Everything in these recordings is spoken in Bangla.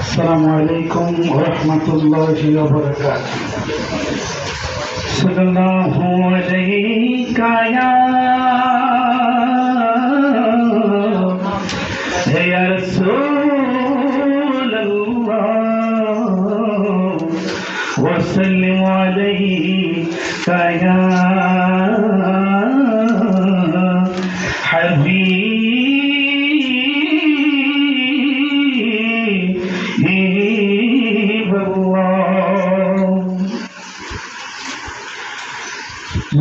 السلام عليكم ورحمة الله وبركاته صلى الله عليك يا يا رسول الله وسلم عليك يا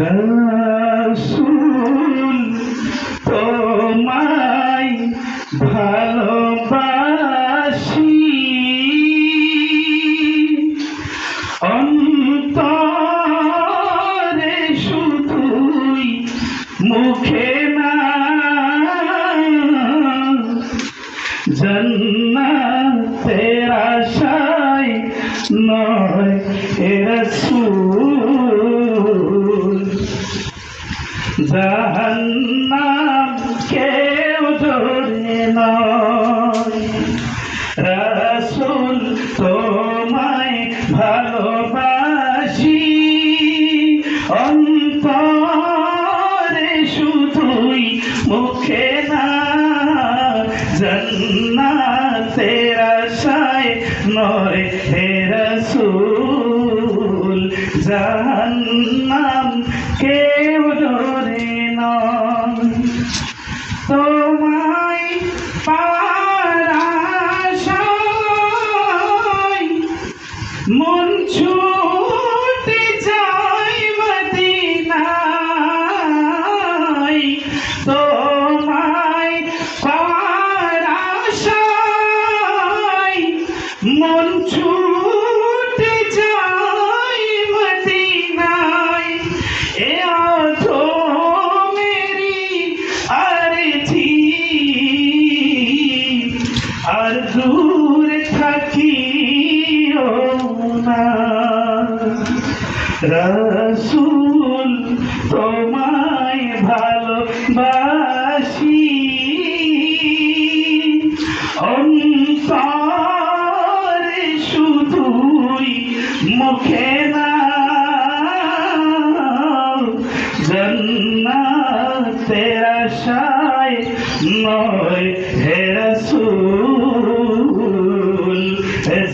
রসুল তোমায় ভালোবাসি। অন্তরে শুধুই মুখে না জন্নাতের আশায় নয় হে রসুল। জন্নাতের আশায় নয় হে রসুল জাহান্নাম মন ছুটে যায় মদিনায়। এ আধো মেরি আরজি আর দূর থাকিও না। নয় হে রসুল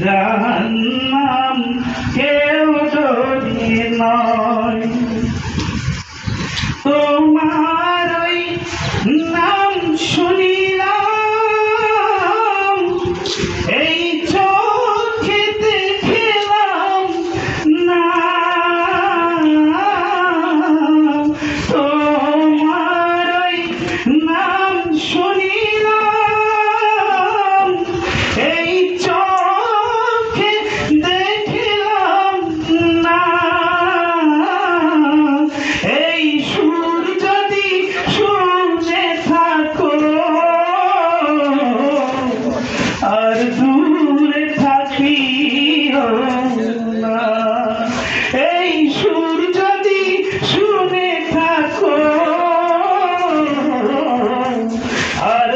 জাহান্নাম কেউ যদি নয়। তোমার আর